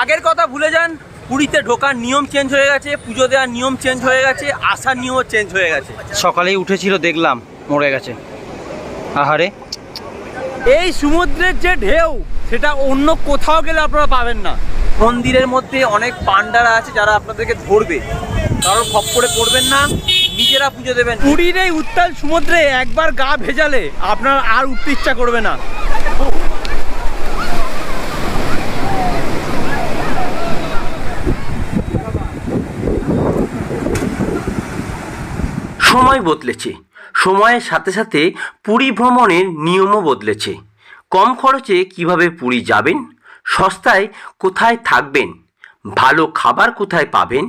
আগের কথা ভুলে যান পুরীতে ঢোকার নিয়ম চেঞ্জ হয়ে গেছে পুজো দেওয়ার নিয়ম চেঞ্জ হয়ে গেছে আসার নিয়মও চেঞ্জ হয়ে গেছে। সকালেই উঠেছিল দেখলাম মরে গেছে। আহারে। এই সমুদ্রের যে ঢেউ সেটা অন্য কোথাও গেলে আপনারা পাবেন না। মন্দিরের মধ্যে অনেক পান্ডারা আছে যারা আপনাদেরকে ধরবে। কারণ খপ করে পড়বেন না নিজেরা পুজো দেবেন। পুরীর এই উত্তাল সমুদ্রে একবার গা ভেজালে আপনার আর উঠতে ইচ্ছা করবে না। সময় বদলেছে। সময়ের সাথে সাথে পুরী ভ্রমণের নিয়মও বদলেছে। কম খরচে কীভাবে পুরী যাবেন? সস্তায় কোথায় থাকবেন? ভালো খাবার কোথায় পাবেন?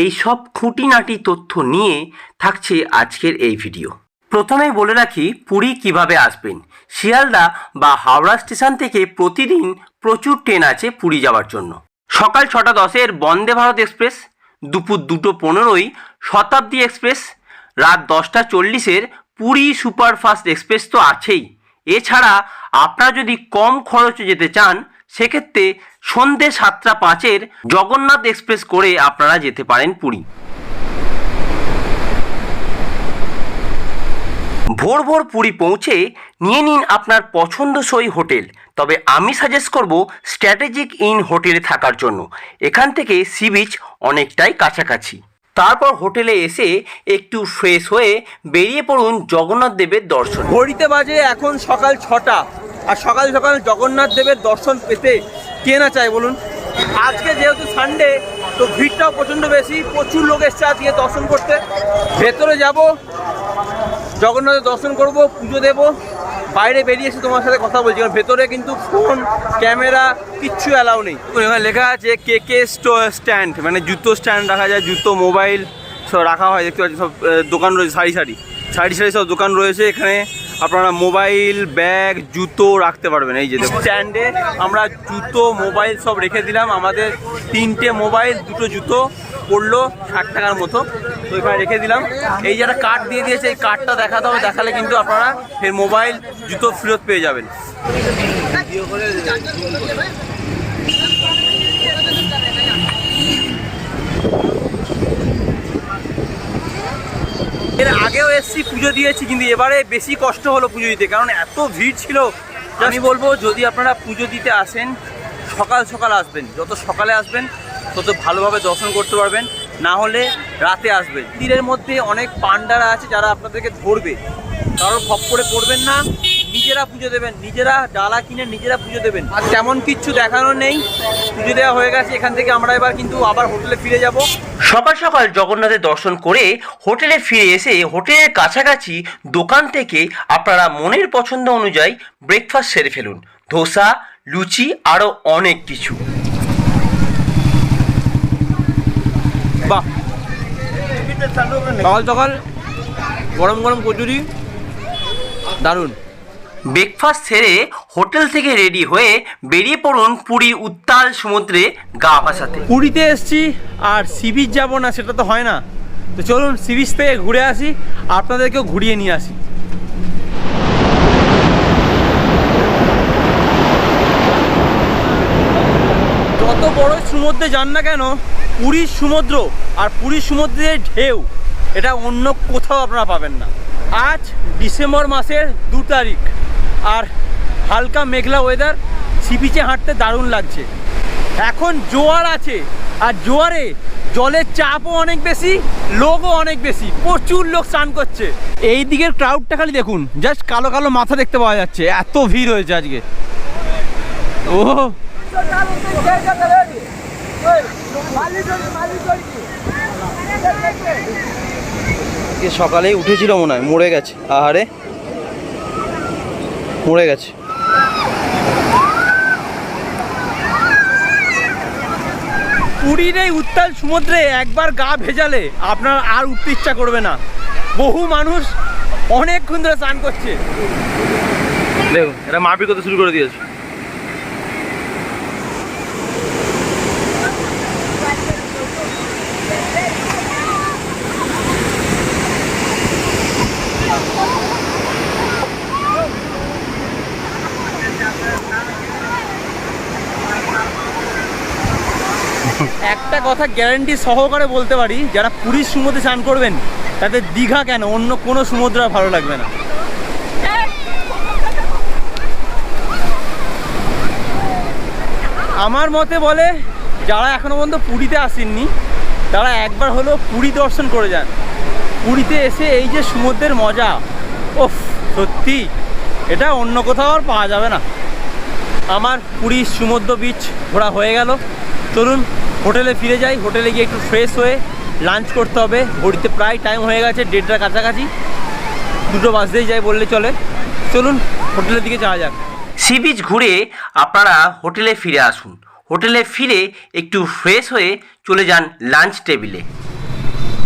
এই সব খুঁটিনাটি তথ্য নিয়ে থাকছে আজকের এই ভিডিও। প্রথমেই বলে রাখি, পুরী কীভাবে আসবেন? শিয়ালদা বা হাওড়া স্টেশন থেকে প্রতিদিন প্রচুর ট্রেন আছে পুরী যাওয়ার জন্য। সকাল ছটা দশের বন্দে ভারত এক্সপ্রেস, দুপুর দুটো পনেরোই শতাব্দী এক্সপ্রেস রাত দশটা চল্লিশের পুরী সুপারফাস্ট এক্সপ্রেস তো আছেই। এছাড়া আপনারা যদি কম খরচে যেতে চান, সেক্ষেত্রে সন্ধে সাতটা পাঁচের জগন্নাথ এক্সপ্রেস করে আপনারা যেতে পারেন পুরী। ভোর ভোর পুরী পৌঁছে নিয়ে নিন আপনার পছন্দসই হোটেল। তবে আমি সাজেস্ট করব স্ট্র্যাটেজিক ইন হোটেলে থাকার জন্য। এখান থেকে সি বিচ অনেকটাই কাছাকাছি। তারপর হোটেলে এসে একটু ফ্রেশ হয়ে বেরিয়ে পড়ুন জগন্নাথ দেবের দর্শন। ঘড়িতে বাজে এখন সকাল ছটা, আর সকাল সকাল জগন্নাথ দেবের দর্শন পেতে কে না চায় বলুন? আজকে যেহেতু সানডে তো ভিড়টাও প্রচণ্ড বেশি, প্রচুর লোক এসছে আজকে দর্শন করতে। ভেতরে যাব, জগন্নাথের দর্শন করব, পুজো দেব। বাইরে বেরিয়ে এসে তোমার সাথে কথা বলছি, কারণ ভেতরে কিন্তু ফোন ক্যামেরা কিচ্ছু অ্যালাউ নেই। এখানে লেখা আছে কে কে স্ট্যান্ড মানে জুতো স্ট্যান্ড রাখা যায়, জুতো মোবাইল সব রাখা হয়, দেখতে পাচ্ছি সব দোকান রয়েছে, সারি সারি। সারি সারি সব দোকান রয়েছে, এখানে আপনারা মোবাইল, ব্যাগ, জুতো রাখতে পারবেন, এই যে স্ট্যান্ডে আমরা জুতো, মোবাইল সব রেখে দিলাম। আমাদের তিনটে মোবাইল, দুটো জুতো পড়ল ষাট টাকার মতো। তো এখানে রেখে দিলাম। এই যে একটা কার্ড দিয়ে দিয়েছে, এই কার্ডটা দেখাতে হবে, দেখালে কিন্তু আপনারা ফের মোবাইল, জুতো ফেরত পেয়ে যাবেন এর এসছি পুজো দিয়েছি, কিন্তু এবারে বেশি কষ্ট হলো পুজো দিতে, কারণ এত ভিড় ছিল। আমি বলব, যদি আপনারা পুজো দিতে আসেন, সকাল সকাল আসবেন, যত সকালে আসবেন, তত ভালোভাবে দর্শন করতে পারবেন, না হলে রাতে আসবেন। তীরের মধ্যে অনেক পান্ডারা আছে যারা আপনাদেরকে ধরবে। কারোর খপ করে পড়বেন না নিজেরা পুজো দেবেন নিজেরা ডালা কিনে নিজেরা পুজো দেবেন। আর তেমন কিচ্ছু দেখানো নেই পুজো দেওয়া হয়ে গেছে এখান থেকে আমরা এবার কিন্তু আবার হোটেলে ফিরে যাব। সকাল সকাল জগন্নাথের দর্শন করে হোটেলে ফিরে এসে হোটেলের কাছাকাছি দোকান থেকে আপনারা মনের পছন্দ অনুযায়ী ব্রেকফাস্ট সেরে ফেলুন। ধোসা লুচি আরও অনেক কিছু। বাহ। সকাল সকাল গরম গরম কচুরি দারুণ। ব্রেকফাস্ট সেরে হোটেল থেকে রেডি হয়ে বেরিয়ে পড়ুন পুরী উত্তাল সমুদ্রে গা ভাসাতে। পুরীতে এসছি আর সি বিচ যাব না, সেটা তো হয় না। তো চলুন সি বিচ থেকে ঘুরে আসি, আপনাদেরকেও ঘুরিয়ে নিয়ে আসি। যত বড় সমুদ্রে যান না কেন, পুরীর সমুদ্র আর পুরীর সমুদ্রের ঢেউ, এটা অন্য কোথাও আপনারা পাবেন না। আজ ডিসেম্বর মাসের দু তারিখ। আর হালকা মেঘলা ওয়েদার সি বিচে হাঁটতে দারুণ লাগছে। এখন জোয়ার আছে, আর জোয়ারে জলের চাপও অনেক বেশি লোকও অনেক বেশি, প্রচুর লোক স্নান করছে। এই দিকের ক্রাউডটা খালি দেখুন জাস্ট কালো কালো মাথা দেখতে পাওয়া যাচ্ছে, এত ভিড় হয়েছে আজকে। ও। সকালেই উঠেছিল মনে হয়, মরে গেছে, আহারে। মরে গেছে। পুরীর এই উত্তাল সমুদ্রে একবার গা ভেজালে আপনার আর উঠতে ইচ্ছা করবে না। বহু মানুষ অনেকক্ষণ ধরে স্নান করছে। দেখুন এটা মারপিট করতে শুরু করে দিয়েছে। একটা কথা গ্যারান্টি সহকারে বলতে পারি, যারা পুরীর সমুদ্রে স্নান করবেন, তাদের দীঘা কেন? অন্য কোনো সমুদ্র ভালো লাগবে না। আমার মতে বলে, যারা এখনও পর্যন্ত পুরীতে আসেননি, তারা একবার হলো পুরী দর্শন করে যান। পুরীতে এসে এই যে সমুদ্রের মজা, ওফ, সত্যি, এটা অন্য কোথাও আর পাওয়া যাবে না। আমার পুরীর সমুদ্র বিচ ঘোরা হয়ে গেল। চলুন হোটেলে ফিরে যাই হোটেলে গিয়ে একটু ফ্রেশ হয়ে লাঞ্চ করতে হবে। ঘড়িতে প্রায় টাইম হয়ে গেছে দেড়টার কাছাকাছি। দুটো বাজতেই যাই বললে চলে। চলুন হোটেলের দিকে যাওয়া যাক। সি বিচ ঘুরে আপনারা হোটেলে ফিরে আসুন। হোটেলে ফিরে একটু ফ্রেশ হয়ে চলে যান লাঞ্চ টেবিলে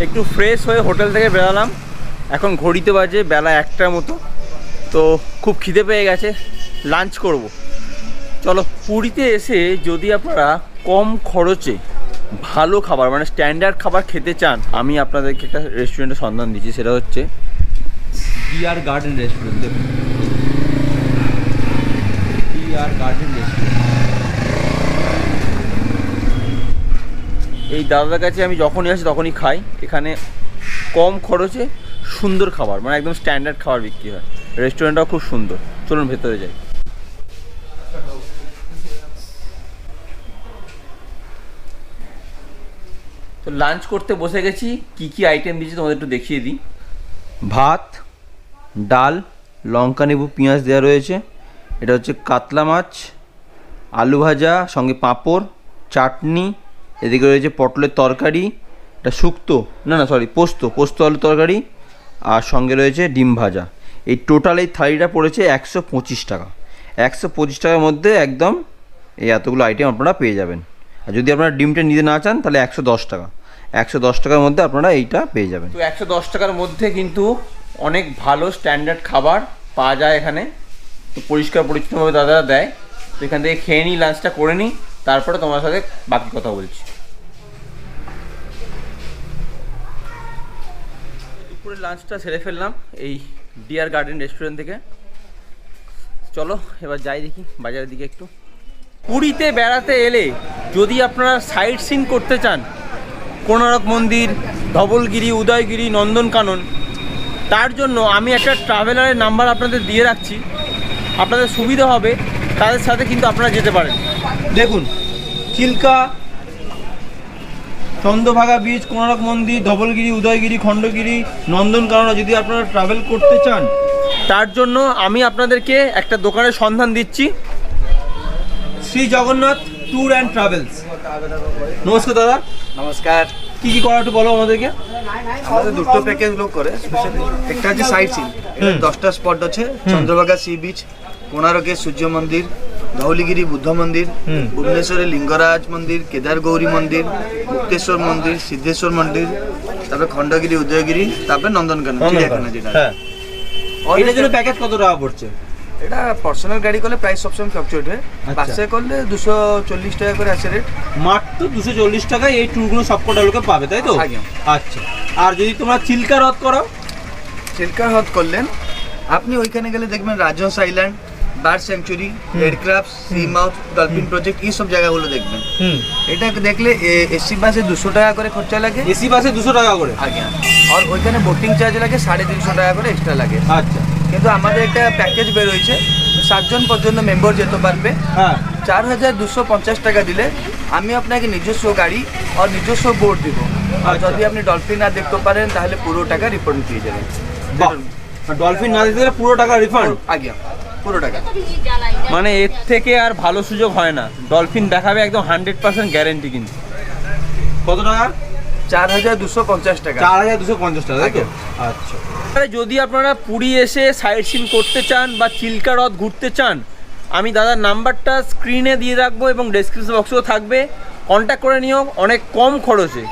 একটু ফ্রেশ হয়ে হোটেল থেকে বেরালাম। এখন ঘড়িতে বাজে বেলা একটার মতো। তো খুব খিদে পেয়ে গেছে। লাঞ্চ করব। চলো, পুরীতে এসে যদি আপনারা কম খরচে ভালো খাবার মানে স্ট্যান্ডার্ড খাবার খেতে চান, আমি আপনাদেরকে একটা রেস্টুরেন্টের সন্ধান দিচ্ছি, সেটা হচ্ছে DR garden restaurant DR garden restaurant এই দাদার কাছে আমি যখনই আসি, তখনই খাই। এখানে কম খরচে সুন্দর খাবার মানে একদম স্ট্যান্ডার্ড খাবার বিক্রি হয়। রেস্টুরেন্টটাও খুব সুন্দর। চলুন ভেতরে যাই। তো লাঞ্চ করতে বসে গেছি, কি কি আইটেম দিয়েছি তোমাদের একটু দেখিয়ে দিই। ভাত, ডাল, লঙ্কা নেবু পেঁয়াজ দেওয়া রয়েছে। এটা হচ্ছে কাতলা মাছ, আলু ভাজা, সঙ্গে পাঁপড়, চাটনি, এদিকে রয়েছে পটলের তরকারি, এটা শুক্তো, না না সরি পোস্ত পোস্ত আলু তরকারি, আর সঙ্গে রয়েছে ডিম ভাজা। এই টোটাল এই থালিটা পড়েছে একশো পঁচিশ টাকা। একশো পঁচিশ টাকার মধ্যে একদম এই এতগুলো আইটেম আপনারা পেয়ে যাবেন। আর যদি আপনারা ডিমটা নিতে না চান, তাহলে একশো দশ টাকা। একশো দশ টাকার মধ্যে আপনারা এইটা পেয়ে যাবেন। তো একশো দশ টাকার মধ্যে কিন্তু অনেক ভালো স্ট্যান্ডার্ড খাবার পাওয়া যায় এখানে। তো পরিষ্কার পরিচ্ছন্নভাবে দাদারা দেয়। তো এখান থেকে খেয়ে নিই লাঞ্চটা করে নিই। তারপরে তোমার সাথে বাকি কথা বলছি। দুপুরে লাঞ্চটা সেরে ফেললাম এই ডিয়ার গার্ডেন রেস্টুরেন্ট থেকে। চলো, এবার যাই দেখি, বাজারের দিকে একটু। পুরীতে বেড়াতে এলে যদি আপনারা সাইট সিন করতে চান কোনারক মন্দির, ধবলগিরি, উদয়গিরি, নন্দনকানন, তার জন্য আমি একটা ট্রাভেলারের নাম্বার আপনাদের দিয়ে রাখছি। আপনাদের সুবিধা হবে, তাদের সাথে কিন্তু আপনারা যেতে পারেন। দেখুন, চিল্কা, চন্দ্রভাগা বীচ কোনারক মন্দির, ধবলগিরি, উদয়গিরি, খণ্ডগিরি, নন্দনকানন, যদি আপনারা ট্রাভেল করতে চান, তার জন্য আমি আপনাদেরকে একটা দোকানের সন্ধান দিচ্ছি। Shri Jagannath tour and travels. নমস্কার দাদা। নমস্কার। কি কি করা একটু বলো আমাদেরকে। আমাদের দুটো প্যাকেজ লোক করে স্পেশালি একটা হচ্ছে সাইট সিন দশটা স্পট আছে চন্দ্রভাগা সি বিচ কোণারকে সূর্য মন্দির ধৌলিগিরি বুদ্ধ মন্দির। ভুবনেশ্বরে লিঙ্গরাজ মন্দির কেদার গৌরী মন্দির মুক্তেশ্বর মন্দির সিদ্ধেশ্বর মন্দির তারপরে খণ্ডগিরি উদয়গিরি তারপরে নন্দনকানন চিড়িয়াখানা যেটা হ্যাঁ। এটার জন্য প্যাকেজ কত টাকা পড়ছে? এটা পার্সোনাল গাড়ি করলে প্রাইস সবসময় ফ্লাকচুয়েট হয়। আচ্ছা। বাসে করলে দুশো চল্লিশ টাকা করে আছে রেট মাত্র দুশো চল্লিশ টাকায় এই ট্যুরগুলো সবকটা লোকে পাবে তাই তো। আচ্ছা। আর যদি তোমরা চিল্কা রথ করো? সিল্কার হ্রদ করলেন। আপনি ওইখানে গেলে দেখবেন Rajhans island bird sanctuary aircraft sea mouth dolphin project এই সব জায়গাগুলো দেখবেন। হুম। এটা দেখলে এসি বাসে দুশো টাকা করে খরচা লাগে। এসি বাসে দুশো টাকা করে? আগে আর ওইখানে বোটিং চার্জ লাগে সাড়ে তিনশো টাকা করে এক্সট্রা লাগে। আচ্ছা। কিন্তু আমাদের একটা প্যাকেজ বেরোয়েছে সাতজন পর্যন্ত মেম্বার যেতে পারবে। হ্যাঁ। চার হাজার দুশো পঞ্চাশ টাকা দিলে আমি আপনাকে নিজস্ব গাড়ি আর নিজস্ব বোর্ড দিব। আর আচ্ছা। যদি আপনি ডলফিন না দেখতে পারেন তাহলে পুরো টাকা রিফান্ড পেয়ে যাবেন ডলফিন না দিতে গেলে পুরো টাকা রিফান্ড আগে পুরো টাকা। মানে এর থেকে আর ভালো সুযোগ হয় না। ডলফিন দেখাবে একদম হান্ড্রেড পার্সেন্ট গ্যারেন্টি কিন্তু। কত টাকা চার হাজার দুশো পঞ্চাশ টাকা। চার হাজার দুশো পঞ্চাশ টাকা তাই তো আচ্ছা। যদি আপনারা পুরী এসে সাইট সিন করতে চান বা চিল্কা হ্রদ ঘুরতে চান আমি দাদার নাম্বারটা স্ক্রিনে দিয়ে রাখব এবং ডেসক্রিপশন বক্সেও থাকবে। কন্ট্যাক্ট করে নিও অনেক কম খরচে।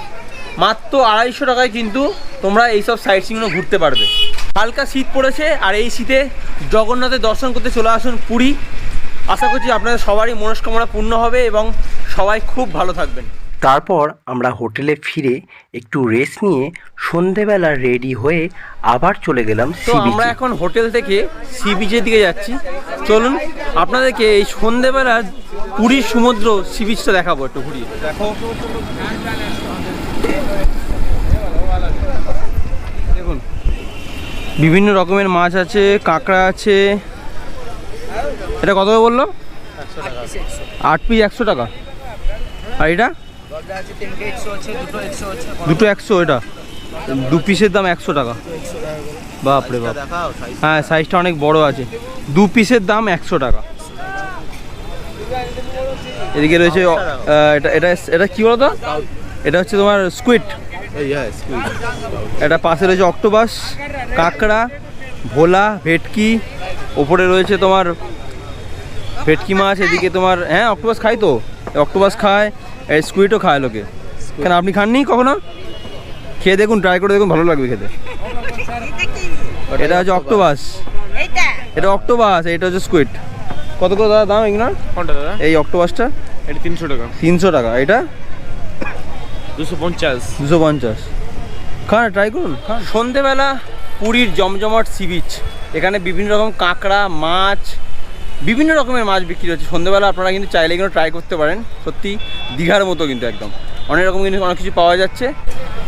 মাত্র আড়াইশো টাকায় কিন্তু তোমরা এইসব সাইট সিনগুলো ঘুরতে পারবে। হালকা শীত পড়েছে আর এই শীতে জগন্নাথের দর্শন করতে চলে আসুন পুরী। আশা করছি আপনাদের সবারই মনস্কামনা পূর্ণ হবে এবং সবাই খুব ভালো থাকবেন। তারপর আমরা হোটেলে ফিরে একটু রেস্ট নিয়ে সন্ধেবেলা রেডি হয়ে আবার চলে গেলাম তো আমরা এখন হোটেল থেকে সি বিচের দিকে যাচ্ছি। চলুন আপনাদেরকে এই সন্ধেবেলা পুরীর সমুদ্র সি বিচটা দেখাবো একটু ঘুরিয়ে। দেখো দেখুন বিভিন্ন রকমের মাছ আছে কাঁকড়া আছে। এটা কত বলল? আট পিস একশো টাকা। আর এটা? দুটো একশো এটা? দু পিসের দাম একশো টাকা। বাপরে বাপ। হ্যাঁ সাইজটা অনেক বড় আছে। দু পিসের দাম একশো টাকা। এদিকে রয়েছে আহ, এটা এটা এটা কি বলতো? এটা হচ্ছে তোমার স্কুইড এটা পাশে রয়েছে অক্টোপাস কাঁকড়া ভোলা ভেটকি। ওপরে রয়েছে তোমার ভেটকি মাছ এদিকে তোমার হ্যাঁ অক্টোপাস খাই তো। অক্টোপাস খায় এই স্কুইডও খায় লোকে। কেন আপনি খাননি কখনো? খেয়ে দেখুন ট্রাই করে দেখুন ভালো লাগবে খেতে। এটা হচ্ছে অক্টোবাস এটা অক্টোবাস এটা হচ্ছে স্কুইড কত কত দাদা দাম এগুলো এই অক্টোবাসটা এটা তিনশো টাকা। তিনশো টাকা। এটা? দুশো পঞ্চাশ। দুশো পঞ্চাশ। খান ট্রাই করুন। সন্ধেবেলা পুরীর জমজমাট সি বিচ এখানে বিভিন্ন রকম কাঁকড়া মাছ বিভিন্ন রকমের মাছ বিক্রি হচ্ছে। সন্ধ্যেবেলা আপনারা কিন্তু চাইলে কিন্তু ট্রাই করতে পারেন। সত্যি দীঘার মতো কিন্তু একদম। অনেক রকম কিন্তু অনেক কিছু পাওয়া যাচ্ছে।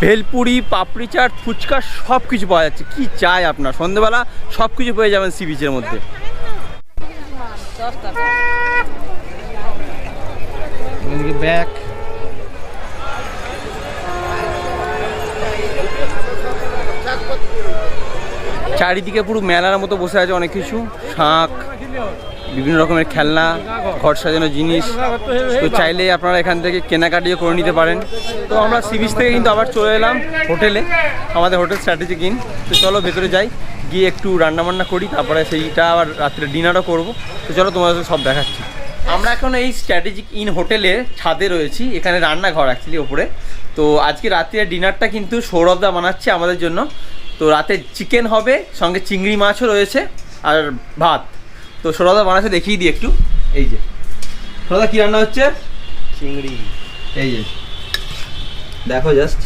ভেলপুরি পাপড়ি চাট ফুচকা সব কিছু পাওয়া যাচ্ছে। কি চাই আপনার? সন্ধেবেলা সব কিছু পেয়ে যাবেন সি বিচের মধ্যে। ব্যাগ। চারিদিকে পুরো মেলার মতো বসে আছে অনেক কিছু। শাঁখ। বিভিন্ন রকমের খেলনা, ঘর সাজানো জিনিস। তো চাইলে আপনারা এখান থেকে কেনাকাটিও করে নিতে পারেন। তো আমরা সি বিচ থেকে কিন্তু আবার চলে এলাম হোটেলে, আমাদের হোটেল স্ট্র্যাটেজিক ইন। তো চলো ভেতরে যাই, গিয়ে একটু রান্নাবান্না করি, তারপরে সেইটা আবার রাত্রে ডিনারও করব। তো চলো তোমাদের সব দেখাচ্ছি। আমরা এখন এই স্ট্র্যাটেজিক ইন হোটেলে ছাদে রয়েছি, এখানে রান্নাঘর অ্যাকচুয়ালি ওপরে। তো আজকে রাত্রে ডিনারটা কিন্তু সৌরভদা বানাচ্ছে আমাদের জন্য। তো রাতে চিকেন হবে, সঙ্গে চিংড়ি মাছও রয়েছে, আর ভাত। তো সৌরভদা বানাচ্ছে দেখিয়ে দিই একটু। এই যে। সৌরভদা কী রান্না হচ্ছে? চিংড়ি। এই যে। দেখো জাস্ট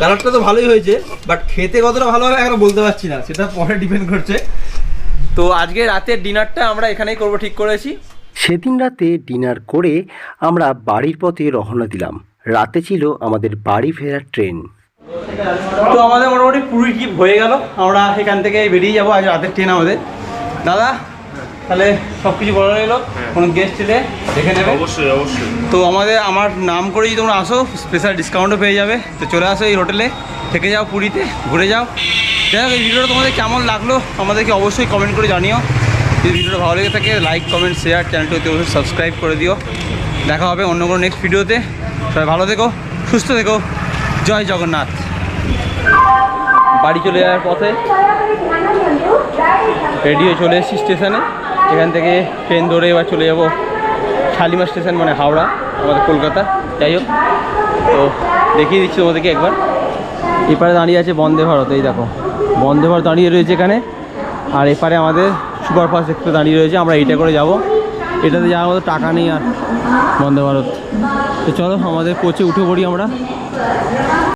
কালারটা তো ভালোই হয়েছে বাট খেতে কতটা ভালো হবে এখন বলতে পারছি না সেটা পরে ডিপেন্ড করছে। তো আজকে রাতের ডিনারটা আমরা এখানেই করব ঠিক করেছি। সেদিন রাতে ডিনার করে আমরা বাড়ির পথে রওনা দিলাম। রাতে ছিল আমাদের বাড়ি ফেরার ট্রেন তো আমাদের মোটামুটি পুরী ট্রিপ হয়ে গেল। আমরা এখান থেকে বেরিয়ে যাব আজ রাতের ট্রেন আমাদের। দাদা তাহলে সব কিছু বলা রইল কোনো গেস্ট ছেলে দেখে নেবে। অবশ্যই অবশ্যই। তো আমাদের আমার নাম করে যদি তোমরা আসো স্পেশাল ডিসকাউন্টও পেয়ে যাবে। তো চলে আসো এই হোটেলে থেকে যাও পুরীতে ঘুরে যাও। যাই হোক এই ভিডিওটা তোমাদের কেমন লাগল আমাদেরকে অবশ্যই কমেন্ট করে জানিও। যদি ভিডিওটা ভালো লেগে থাকে লাইক কমেন্ট শেয়ার চ্যানেলটি অবশ্যই সাবস্ক্রাইব করে দিও। দেখা হবে অন্য কোনো নেক্সট ভিডিওতে সবাই ভালো থেকো সুস্থ থেকো। জয় জগন্নাথ। বাড়ি চলে যাওয়ার পথে। রেডি হয়ে চলে এসেছি স্টেশনে। এখান থেকে ট্রেন ধরে এবার চলে যাব শালিমার স্টেশন মানে হাওড়া, আমাদের কলকাতা। যাই হোক, তো দেখিয়ে দিচ্ছি তোমাদেরকে একবার। এপারে দাঁড়িয়ে আছে বন্দে ভারত, এই দেখো। বন্দে ভারত দাঁড়িয়ে রয়েছে এখানে। আর এপারে আমাদের সুপারফাস্ট এক্সপ্রেস দাঁড়িয়ে রয়েছে। আমরা এইটা করে যাব। এটাতে যাওয়ার মতো টাকা নেই আর বন্দে ভারত। তো চলো, আমাদের কোচে উঠে পড়ি আমরা।